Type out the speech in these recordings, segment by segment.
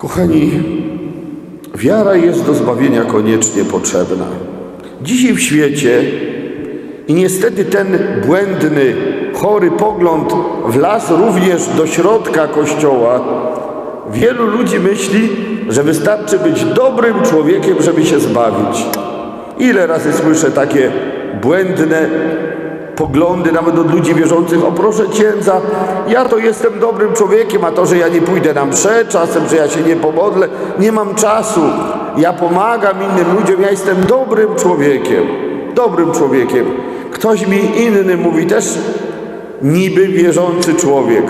Kochani, wiara jest do zbawienia koniecznie potrzebna. Dzisiaj w świecie i niestety ten błędny, chory pogląd wlazł również do środka kościoła. Wielu ludzi myśli, że wystarczy być dobrym człowiekiem, żeby się zbawić. Ile razy słyszę takie błędne poglądy nawet od ludzi wierzących, o proszę księdza, ja to jestem dobrym człowiekiem, a to, że ja nie pójdę na mszę czasem, że ja się nie pomodlę, nie mam czasu, ja pomagam innym ludziom, ja jestem dobrym człowiekiem, dobrym człowiekiem. Ktoś mi inny mówi też niby wierzący człowiek.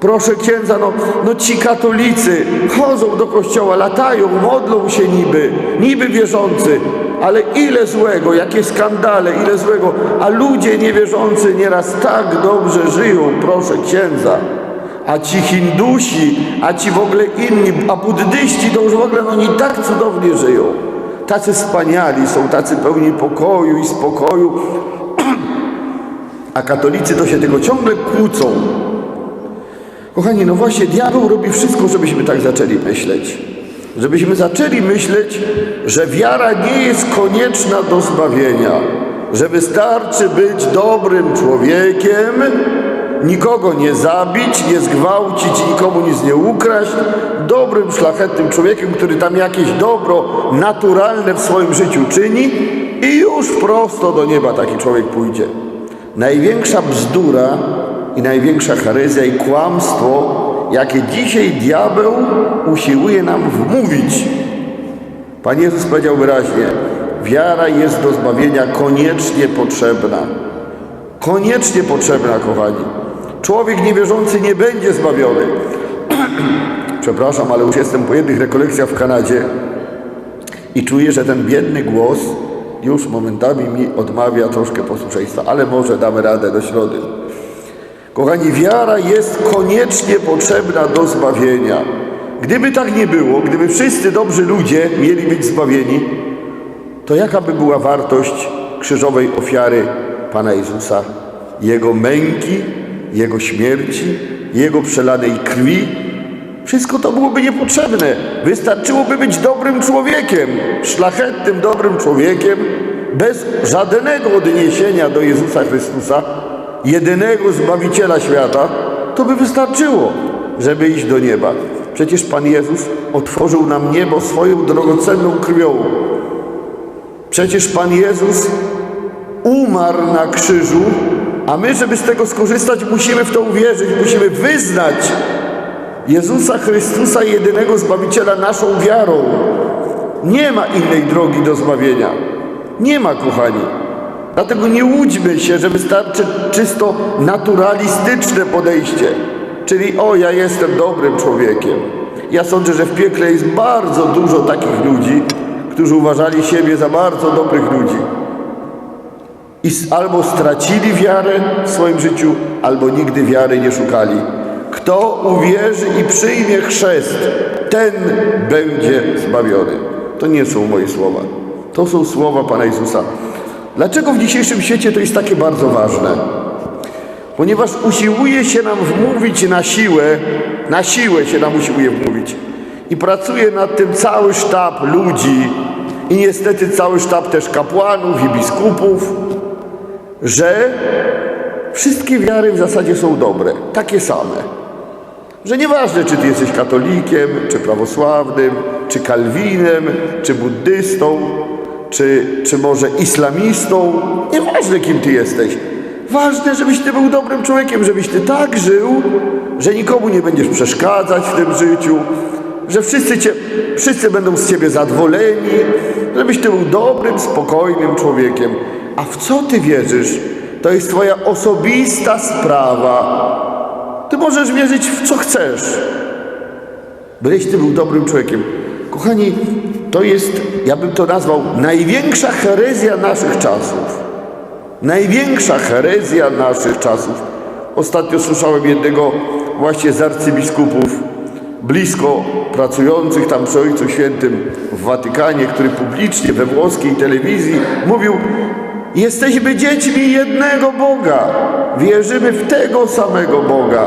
Proszę księdza, no, no ci katolicy chodzą do kościoła, latają, modlą się niby, niby wierzący, ale ile złego, jakie skandale, ile złego, a ludzie niewierzący nieraz tak dobrze żyją, proszę księdza. A ci Hindusi, a ci w ogóle inni, a buddyści to już w ogóle no oni tak cudownie żyją. Tacy wspaniali są, tacy pełni pokoju i spokoju, a katolicy to się tego ciągle kłócą. Kochani, no właśnie diabeł robi wszystko, żebyśmy tak zaczęli myśleć. Żebyśmy zaczęli myśleć, że wiara nie jest konieczna do zbawienia, że wystarczy być dobrym człowiekiem, nikogo nie zabić, nie zgwałcić nikomu nic nie ukraść, dobrym, szlachetnym człowiekiem, który tam jakieś dobro naturalne w swoim życiu czyni i już prosto do nieba taki człowiek pójdzie. Największa bzdura i największa herezja i kłamstwo, jakie dzisiaj diabeł usiłuje nam wmówić. Pan Jezus powiedział wyraźnie, wiara jest do zbawienia koniecznie potrzebna. Koniecznie potrzebna, kochani. Człowiek niewierzący nie będzie zbawiony. Przepraszam, ale już jestem po jednych rekolekcjach w Kanadzie i czuję, że ten biedny głos już momentami mi odmawia troszkę posłuszeństwa, ale może damy radę do środy. Kochani, wiara jest koniecznie potrzebna do zbawienia. Gdyby tak nie było, gdyby wszyscy dobrzy ludzie mieli być zbawieni, to jaka by była wartość krzyżowej ofiary Pana Jezusa, Jego męki, Jego śmierci, Jego przelanej krwi? Wszystko to byłoby niepotrzebne. Wystarczyłoby być dobrym człowiekiem, szlachetnym, dobrym człowiekiem, bez żadnego odniesienia do Jezusa Chrystusa, jedynego Zbawiciela świata, to by wystarczyło, żeby iść do nieba. Przecież Pan Jezus otworzył nam niebo swoją drogocenną krwią. Przecież Pan Jezus umarł na krzyżu, a my, żeby z tego skorzystać, musimy w to uwierzyć, musimy wyznać Jezusa Chrystusa, jedynego Zbawiciela, naszą wiarą. Nie ma innej drogi do zbawienia. Nie ma, kochani. Dlatego nie łudźmy się, że wystarczy czysto naturalistyczne podejście. Czyli o, ja jestem dobrym człowiekiem. Ja sądzę, że w piekle jest bardzo dużo takich ludzi, którzy uważali siebie za bardzo dobrych ludzi. I albo stracili wiarę w swoim życiu, albo nigdy wiary nie szukali. Kto uwierzy i przyjmie chrzest, ten będzie zbawiony. To nie są moje słowa. To są słowa Pana Jezusa. Dlaczego w dzisiejszym świecie to jest takie bardzo ważne? Ponieważ usiłuje się nam wmówić na siłę, na siłę się nam usiłuje wmówić. I pracuje nad tym cały sztab ludzi i niestety cały sztab też kapłanów i biskupów, że wszystkie wiary w zasadzie są dobre, takie same. Że nieważne, czy ty jesteś katolikiem, czy prawosławnym, czy kalwinem, czy buddystą, czy, czy może islamistą, nieważne kim ty jesteś. Ważne, żebyś ty był dobrym człowiekiem, żebyś ty tak żył, że nikomu nie będziesz przeszkadzać w tym życiu, że wszyscy, cię, wszyscy będą z ciebie zadowoleni, żebyś ty był dobrym, spokojnym człowiekiem. A w co ty wierzysz? To jest twoja osobista sprawa. Ty możesz wierzyć w co chcesz. Byleś ty był dobrym człowiekiem. Kochani, to jest, ja bym to nazwał, największa herezja naszych czasów. Największa herezja naszych czasów. Ostatnio słyszałem jednego właśnie z arcybiskupów, blisko pracujących tam przy Ojcu Świętym w Watykanie, który publicznie we włoskiej telewizji mówił Jesteśmy dziećmi jednego Boga. Wierzymy w tego samego Boga.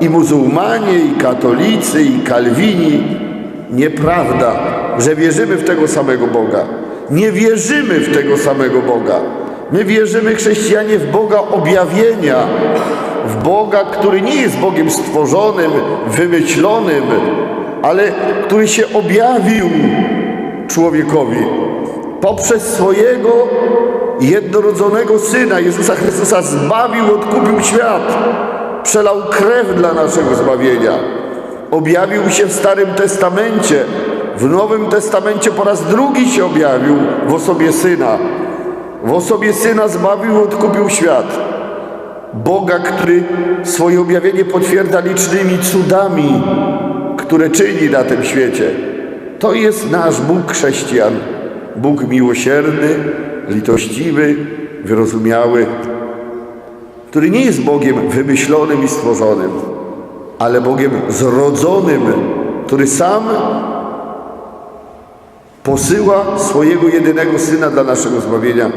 I muzułmanie, i katolicy, i kalwini. Nieprawda, że wierzymy w tego samego Boga. Nie wierzymy w tego samego Boga. My wierzymy, chrześcijanie, w Boga objawienia, w Boga, który nie jest Bogiem stworzonym, wymyślonym, ale który się objawił człowiekowi poprzez swojego jednorodzonego Syna Jezusa Chrystusa zbawił, odkupił świat, przelał krew dla naszego zbawienia. Objawił się w Starym Testamencie, w Nowym Testamencie po raz drugi się objawił w osobie Syna. W osobie Syna zbawił, odkupił świat. Boga, który swoje objawienie potwierdza licznymi cudami, które czyni na tym świecie. To jest nasz Bóg chrześcijan. Bóg miłosierny, litościwy, wyrozumiały, który nie jest Bogiem wymyślonym i stworzonym, ale Bogiem zrodzonym, który sam posyła swojego jedynego Syna dla naszego zbawienia.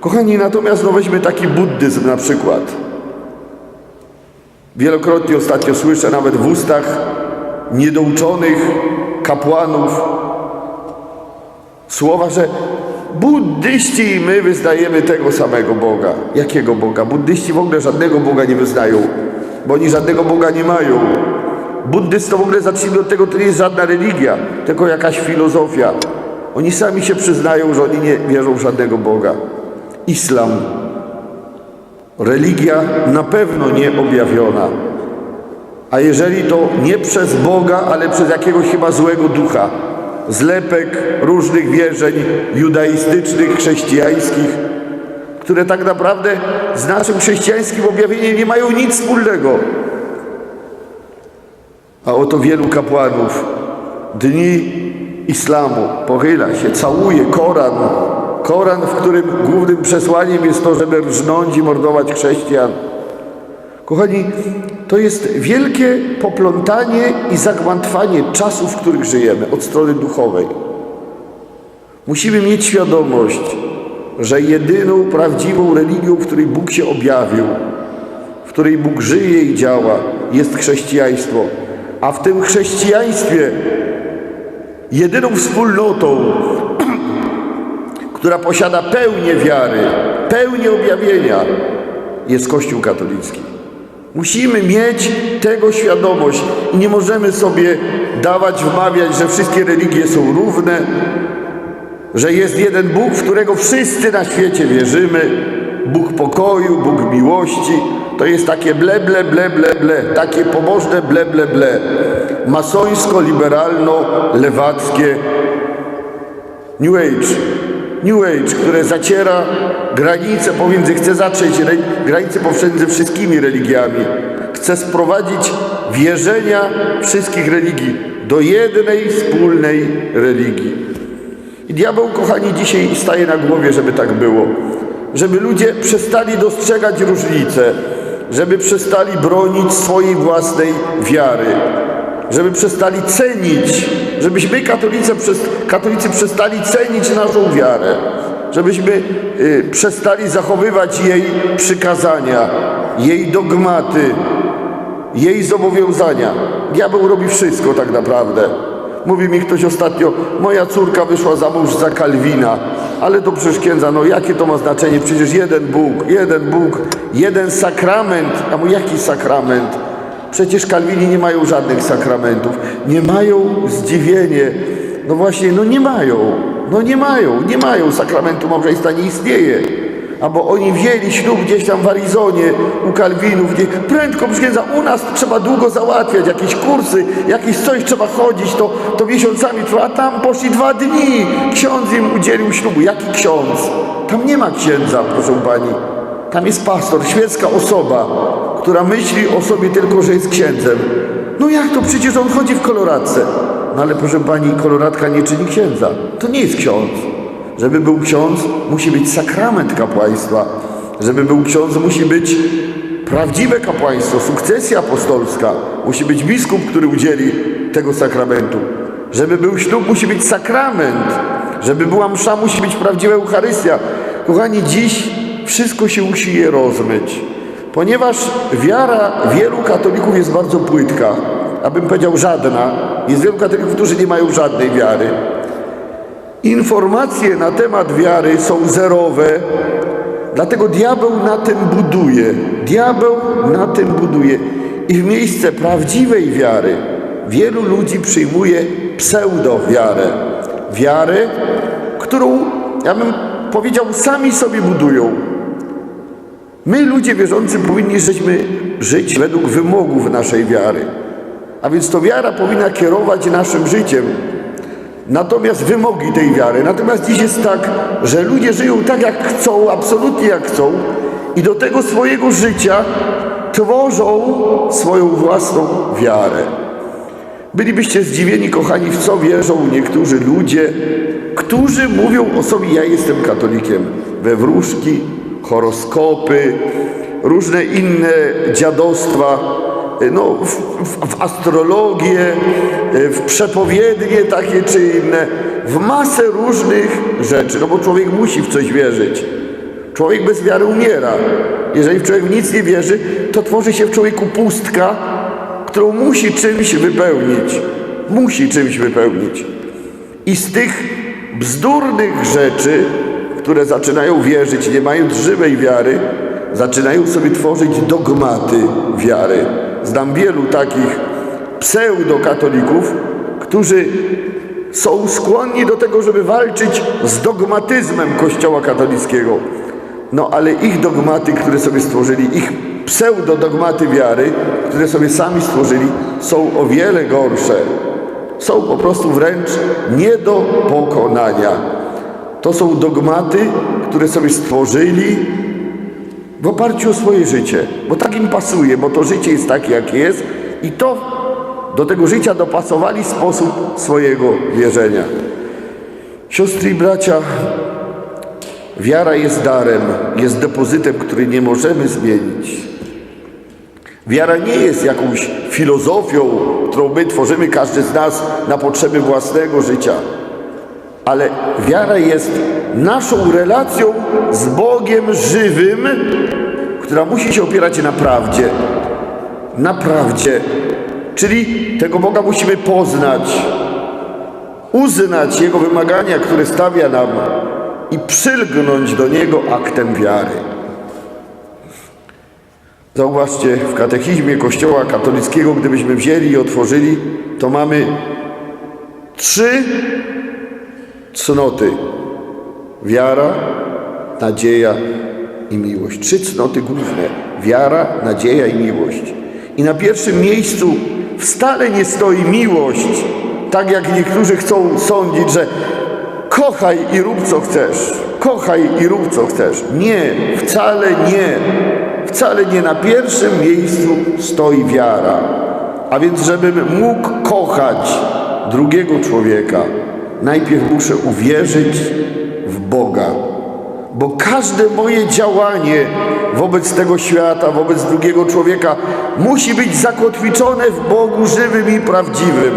Kochani, natomiast no weźmy taki buddyzm na przykład. Wielokrotnie ostatnio słyszę nawet w ustach niedouczonych kapłanów słowa, że buddyści i my wyznajemy tego samego Boga. Jakiego Boga? Buddyści w ogóle żadnego Boga nie wyznają, bo oni żadnego Boga nie mają. Buddyzm w ogóle zacznijmy od tego, to nie jest żadna religia, tylko jakaś filozofia. Oni sami się przyznają, że oni nie wierzą w żadnego Boga. Islam. Religia na pewno nie objawiona. A jeżeli to nie przez Boga, ale przez jakiegoś chyba złego ducha, zlepek różnych wierzeń judaistycznych, chrześcijańskich, które tak naprawdę z naszym chrześcijańskim objawieniem nie mają nic wspólnego. A oto wielu kapłanów dni islamu pochyla się, całuje Koran. Koran, w którym głównym przesłaniem jest to, żeby rżnąć i mordować chrześcijan. Kochani, to jest wielkie poplątanie i zagłętwanie czasów, w których żyjemy od strony duchowej. Musimy mieć świadomość, że jedyną prawdziwą religią, w której Bóg się objawił, w której Bóg żyje i działa, jest chrześcijaństwo. A w tym chrześcijaństwie jedyną wspólnotą, która posiada pełnię wiary, pełnię objawienia, jest Kościół katolicki. Musimy mieć tego świadomość i nie możemy sobie dawać wmawiać, że wszystkie religie są równe, że jest jeden Bóg, w którego wszyscy na świecie wierzymy, Bóg pokoju, Bóg miłości. To jest takie ble, ble, ble, ble, ble, takie pobożne ble, ble, ble. Masońsko-liberalno-lewackie New Age. New Age, które zaciera granice pomiędzy, chce zatrzeć granice pomiędzy wszystkimi religiami. Chce sprowadzić wierzenia wszystkich religii do jednej wspólnej religii. I diabeł, kochani, dzisiaj staje na głowie, żeby tak było. Żeby ludzie przestali dostrzegać różnice, żeby przestali bronić swojej własnej wiary, żeby przestali cenić, żebyśmy katolicy, katolicy przestali cenić naszą wiarę, żebyśmy y, przestali zachowywać jej przykazania, jej dogmaty, jej zobowiązania. Diabeł robi wszystko tak naprawdę. Mówi mi ktoś ostatnio, moja córka wyszła za mąż za Kalwina, ale to przecież księdza, no jakie to ma znaczenie? Przecież jeden Bóg, jeden Bóg, jeden sakrament. A mu jaki sakrament? Przecież Kalwini nie mają żadnych sakramentów. Nie mają zdziwienie. No właśnie, no nie mają. No nie mają, nie mają. Sakramentu małżeństwa nie istnieje. Albo oni wzięli ślub gdzieś tam w Arizonie, u Kalwinów, gdzie prędko przyjęza. U nas trzeba długo załatwiać, jakieś kursy, jakieś coś trzeba chodzić, to, to miesiącami trwa, a tam poszli dwa dni. Ksiądz im udzielił ślubu. Jaki ksiądz? Tam nie ma księdza, proszę pani. Tam jest pastor, świecka osoba, która myśli o sobie tylko, że jest księdzem. No jak to? Przecież on chodzi w koloradce. No ale proszę pani, koloradka nie czyni księdza. To nie jest ksiądz. Żeby był ksiądz, musi być sakrament kapłaństwa. Żeby był ksiądz, musi być prawdziwe kapłaństwo, sukcesja apostolska. Musi być biskup, który udzieli tego sakramentu. Żeby był ślub, musi być sakrament. Żeby była msza, musi być prawdziwa Eucharystia. Kochani, dziś wszystko się musi je rozmyć. Ponieważ wiara wielu katolików jest bardzo płytka. ja bym powiedział żadna, jest wielu katolików, którzy nie mają żadnej wiary. Informacje na temat wiary są zerowe, dlatego diabeł na tym buduje. Diabeł na tym buduje. I w miejsce prawdziwej wiary wielu ludzi przyjmuje pseudo-wiarę. Wiarę, którą, ja bym powiedział, sami sobie budują. My, ludzie wierzący, powinni żeśmy żyć według wymogów naszej wiary. A więc to wiara powinna kierować naszym życiem. Natomiast wymogi tej wiary. Natomiast dziś jest tak, że ludzie żyją tak jak chcą, absolutnie jak chcą i do tego swojego życia tworzą swoją własną wiarę. Bylibyście zdziwieni, kochani, w co wierzą niektórzy ludzie, którzy mówią o sobie, ja jestem katolikiem, we wróżki, horoskopy, różne inne dziadostwa, no, w, w, w astrologię, w przepowiednie takie czy inne, w masę różnych rzeczy, no bo człowiek musi w coś wierzyć. Człowiek bez wiary umiera. Jeżeli człowiek w nic nie wierzy, to tworzy się w człowieku pustka, którą musi czymś wypełnić. Musi czymś wypełnić. I z tych bzdurnych rzeczy, które zaczynają wierzyć, nie mając żywej wiary, zaczynają sobie tworzyć dogmaty wiary. Znam wielu takich pseudokatolików, którzy są skłonni do tego, żeby walczyć z dogmatyzmem Kościoła katolickiego. No ale ich dogmaty, które sobie stworzyli, ich pseudodogmaty wiary, które sobie sami stworzyli, są o wiele gorsze. Są po prostu wręcz nie do pokonania. To są dogmaty, które sobie stworzyli w oparciu o swoje życie, bo tak im pasuje, bo to życie jest takie, jak jest i to do tego życia dopasowali sposób swojego wierzenia. Siostry i bracia, wiara jest darem, jest depozytem, który nie możemy zmienić. Wiara nie jest jakąś filozofią, którą my tworzymy każdy z nas na potrzeby własnego życia, ale wiara jest naszą relacją z Bogiem żywym, która musi się opierać na prawdzie. Na prawdzie. Czyli tego Boga musimy poznać, uznać Jego wymagania, które stawia nam i przylgnąć do Niego aktem wiary. Zauważcie, w katechizmie Kościoła katolickiego, gdybyśmy wzięli i otworzyli, to mamy trzy cnoty. Wiara, nadzieja i miłość. Trzy cnoty główne. Wiara, nadzieja i miłość. I na pierwszym miejscu wcale nie stoi miłość, tak jak niektórzy chcą sądzić, że kochaj i rób co chcesz. Kochaj i rób co chcesz. Nie, wcale nie. Wcale nie na pierwszym miejscu stoi wiara. A więc, żebym mógł kochać drugiego człowieka, najpierw muszę uwierzyć Boga. Bo każde moje działanie wobec tego świata, wobec drugiego człowieka musi być zakotwiczone w Bogu żywym i prawdziwym.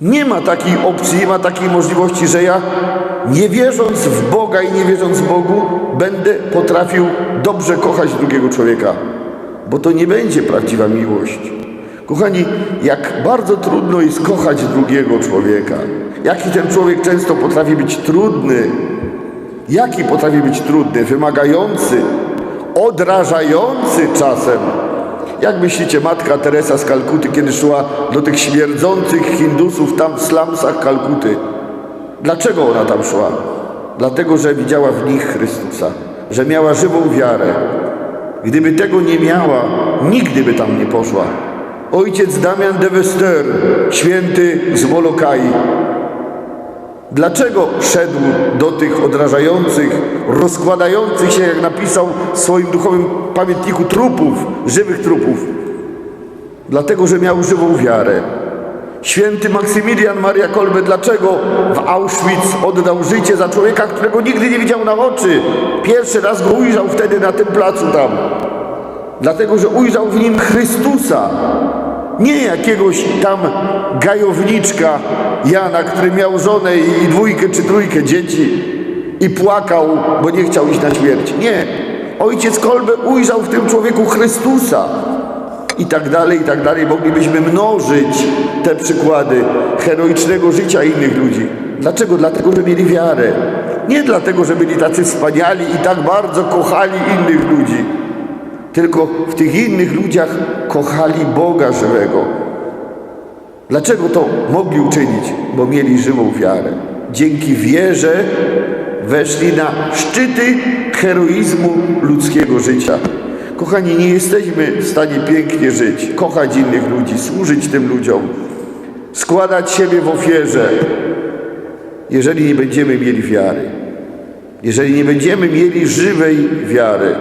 Nie ma takiej opcji, nie ma takiej możliwości, że ja nie wierząc w Boga i nie wierząc Bogu, będę potrafił dobrze kochać drugiego człowieka, bo to nie będzie prawdziwa miłość. Kochani, jak bardzo trudno jest kochać drugiego człowieka, jaki ten człowiek często potrafi być trudny, jaki potrafi być trudny, wymagający, odrażający czasem. Jak myślicie, matka Teresa z Kalkuty, kiedy szła do tych śmierdzących Hindusów tam w slumsach Kalkuty, dlaczego ona tam szła? Dlatego, że widziała w nich Chrystusa, że miała żywą wiarę. Gdyby tego nie miała, nigdy by tam nie poszła. Ojciec Damian de Wester, święty z Molokai, Dlaczego szedł do tych odrażających, rozkładających się, jak napisał w swoim duchowym pamiętniku, trupów, żywych trupów? Dlatego, że miał żywą wiarę. Święty Maksymilian Maria Kolbe, dlaczego w Auschwitz oddał życie za człowieka, którego nigdy nie widział na oczy? Pierwszy raz go ujrzał wtedy na tym placu tam. Dlatego, że ujrzał w nim Chrystusa, nie jakiegoś tam gajowniczka Jana, który miał żonę i dwójkę czy trójkę dzieci i płakał, bo nie chciał iść na śmierć. Nie. Ojciec Kolbe ujrzał w tym człowieku Chrystusa. i tak dalej, i tak dalej. Moglibyśmy mnożyć te przykłady heroicznego życia innych ludzi. Dlaczego? Dlatego, że mieli wiarę. Nie dlatego, że byli tacy wspaniali i tak bardzo kochali innych ludzi, tylko w tych innych ludziach kochali Boga żywego. Dlaczego to mogli uczynić? Bo mieli żywą wiarę. Dzięki wierze weszli na szczyty heroizmu ludzkiego życia. Kochani, nie jesteśmy w stanie pięknie żyć, kochać innych ludzi, służyć tym ludziom, składać siebie w ofierze, jeżeli nie będziemy mieli wiary. Jeżeli nie będziemy mieli żywej wiary.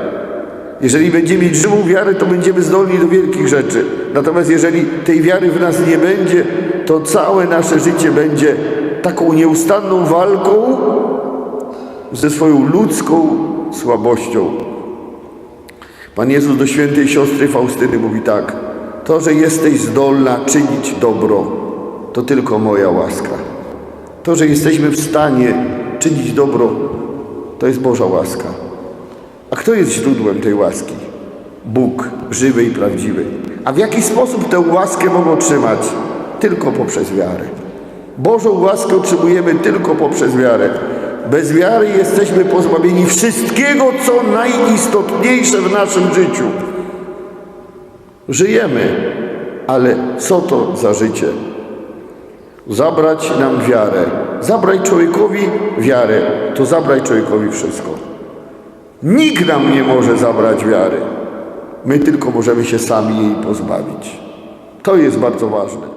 Jeżeli będziemy mieć żywą wiarę, to będziemy zdolni do wielkich rzeczy. Natomiast jeżeli tej wiary w nas nie będzie, to całe nasze życie będzie taką nieustanną walką ze swoją ludzką słabością. Pan Jezus do świętej siostry Faustyny mówi tak: To, że jesteś zdolna czynić dobro, to tylko moja łaska. To, że jesteśmy w stanie czynić dobro, to jest Boża łaska. Kto jest źródłem tej łaski? Bóg, żywy i prawdziwy. A w jaki sposób tę łaskę mogą otrzymać? Tylko poprzez wiarę. Bożą łaskę otrzymujemy tylko poprzez wiarę. Bez wiary jesteśmy pozbawieni wszystkiego, co najistotniejsze w naszym życiu. Żyjemy, ale co to za życie? Zabrać nam wiarę. Zabrać człowiekowi wiarę, to zabrać człowiekowi wszystko. Nikt nam nie może zabrać wiary. My tylko możemy się sami jej pozbawić. To jest bardzo ważne.